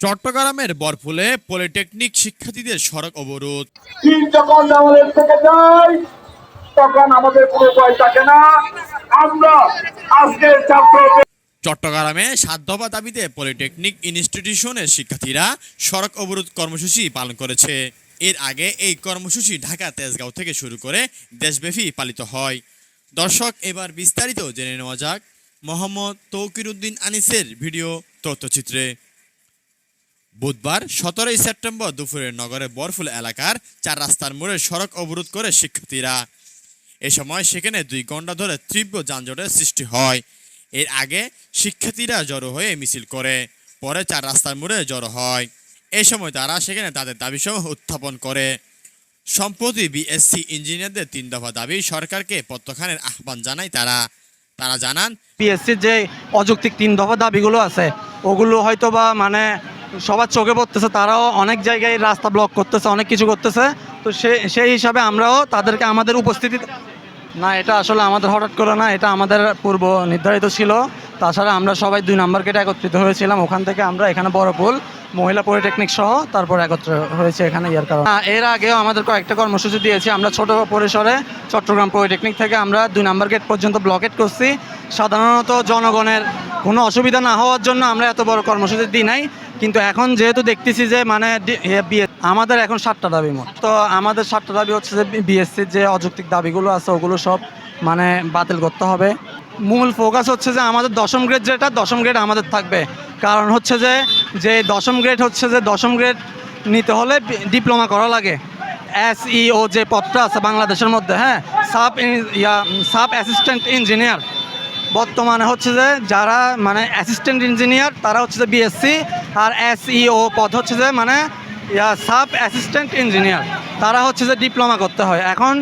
চট্টগ্রামের বরফুলে পলিটেকনিক শিক্ষার্থীদের সড়ক অবরোধ। যখন আমাদের থেকে যায় তখন আমাদের কোনো উপায় থাকে না। আমরা আজকে ছাত্র চট্টগ্রামে সাত দফা দাবিতে পলিটেকনিক ইনস্টিটিউশনের শিক্ষার্থীরা সড়ক অবরোধ কর্মসূচি পালন করেছে। এর আগে এই কর্মসূচি ঢাকা তেজগাঁও থেকে শুরু করে দেশব্যাপী পালিত হয়। দর্শক এবার বিস্তারিত জেনে নেওয়া যাক। মোহাম্মদ তৌকির উদ্দিন আনিসের ভিডিও তথ্যচিত্রে। বুধবার সতেরোই সেপ্টেম্বর দুপুরে নগরের বরফুল এলাকার চার রাস্তার মোড়ে সড়ক অবরোধ করে শিক্ষার্থীরা। এ সময় সেখানে দুই ঘণ্টা ধরে তীব্র যানজটের সৃষ্টি হয়। এর আগে শিক্ষার্থীরা জড়ো হয়ে মিছিল করে, পরে চার রাস্তার মোড়ে জড়ো হয়। এই সময় তারা সেখানে তাদের দাবিসহ উত্থাপন করে। সম্প্রতি বিএসসি ইঞ্জিনিয়ারদের তিন দফা দাবি সরকারকে প্রত্যাখ্যানের আহ্বান জানায় তারা। তারা জানান পিএসসির যে অযৌক্তিক তিন দফা দাবিগুলো আছে, ওগুলো হয়তো বা মানে সবার চোখে পড়তেছে, তারাও অনেক জায়গায় রাস্তা ব্লক করতেছে, অনেক কিছু করতেছে। তো সে, সেই হিসাবে আমরাও তাদেরকে আমাদের উপস্থিতি না, এটা আসলে আমাদের হঠাৎ করে না, এটা আমাদের পূর্ব নির্ধারিত ছিল। তাছাড়া আমরা সবাই দুই নাম্বার গেটে একত্রিত হয়েছিলাম। ওখান থেকে আমরা এখানে বড় বড়পুল মহিলা পলিটেকনিক সহ তারপর একত্র হয়েছে এখানে ইয়ার কারণ এর আগেও আমাদের কয়েকটা কর্মসূচি দিয়েছি। আমরা ছোট পরিসরে চট্টগ্রাম পলিটেকনিক থেকে আমরা দুই নাম্বার গেট পর্যন্ত ব্লকেট করছি। সাধারণত জনগণের কোনো অসুবিধা না হওয়ার জন্য আমরা এত বড় কর্মসূচি দিই নাই। কিন্তু এখন যেহেতু দেখতেছি যে মানে আমাদের এখন সাতটা দাবি মোট। তো আমাদের সাতটা দাবি হচ্ছে যে বিএসসির যে অযৌক্তিক দাবিগুলো আছে, ওগুলো সব মানে বাতিল করতে হবে। মূল ফোকাস হচ্ছে যে, আমাদের দশম গ্রেড যেটা, দশম গ্রেড আমাদের থাকবে। কারণ হচ্ছে যে যে দশম গ্রেড হচ্ছে যে, দশম গ্রেড নিতে হলে ডিপ্লোমা করা লাগে। এসইও যে পদটা আছে বাংলাদেশের মধ্যে হ্যাঁ? সাব ইয়া, সাব অ্যাসিস্ট্যান্ট ইঞ্জিনিয়ার। বর্তমানে হচ্ছে যে, যারা মানে অ্যাসিস্ট্যান্ট ইঞ্জিনিয়ার, তারা হচ্ছে যে বিএসসি আর এসইও পদ হচ্ছে যে মানে সাব অ্যাসিস্ট্যান্ট ইঞ্জিনিয়ার তারা হচ্ছে যে ডিপ্লোমা করতে হয়। এখন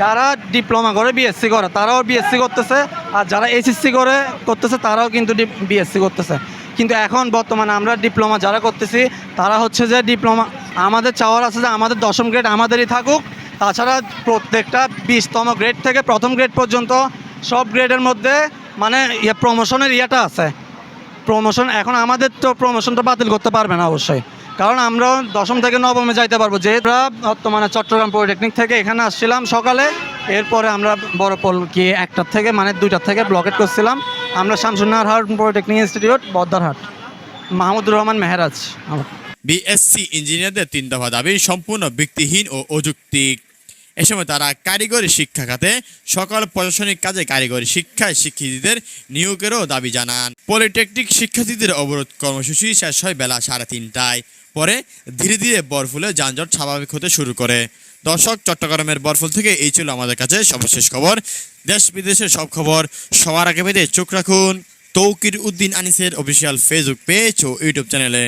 যারা ডিপ্লোমা করে বিএসসি করে, তারাও বিএসসি করতেছে। আর যারা এসএসসি করে, করতেছে, তারাও কিন্তু বিএসসি করতেছে। কিন্তু এখন বর্তমানে আমরা ডিপ্লোমা যারা করতেছি, তারা হচ্ছে যে ডিপ্লোমা আমাদের চাওয়ার আছে যে আমাদের দশম গ্রেড আমাদেরই থাকুক। তাছাড়া প্রত্যেকটা বিশতম গ্রেড থেকে প্রথম গ্রেড পর্যন্ত সব গ্রেডের মধ্যে মানে ইয়ে প্রমোশনের ইয়েটা আছে। প্রমোশন এখন আমাদের তো প্রমোশনটা বাতিল করতে পারবে না অবশ্যই। কারণ আমরা দশম থেকে নবমে যাইতে পারব। আমরা বর্তমানে চট্টগ্রাম পলিটেকনিক থেকে এখানে আসছিলাম সকালে, এরপরে আমরা বড় পল কি একটার থেকে মানে দুইটার থেকে ব্লকেট করছিলাম। আমরা Shamsunnar Hat polytechnic institute Boddarhat Mahmudur Rahman Mehraj BSc ইঞ্জিনিয়ারদের তিন দফা দাবি সম্পূর্ণ ভিত্তিহীন ও অযৌক্তিক। এ সময় তারা কারিগরি শিক্ষা খাতে সকল প্রশাসনিক কাজে কারিগরি শিক্ষায় শিক্ষার্থীদের নিয়োগেরও দাবি জানান। পলিটেকনিক শিক্ষার্থীদের অবরোধ কর্মসূচি শেষ হয় বেলা সাড়ে তিনটায়। পরে ধীরে ধীরে বরফুলে যানজট স্বাভাবিক হতে শুরু করে। দর্শক, চট্টগ্রামের বরফুল থেকে এই ছিল আমাদের কাছে সর্বশেষ খবর। দেশ বিদেশের সব খবর সবার আগে পেতে চোখ রাখুন। তৌকির উদ্দিন আনিসের অফিসিয়াল ফেসবুক পেজ ও ইউটিউব চ্যানেলে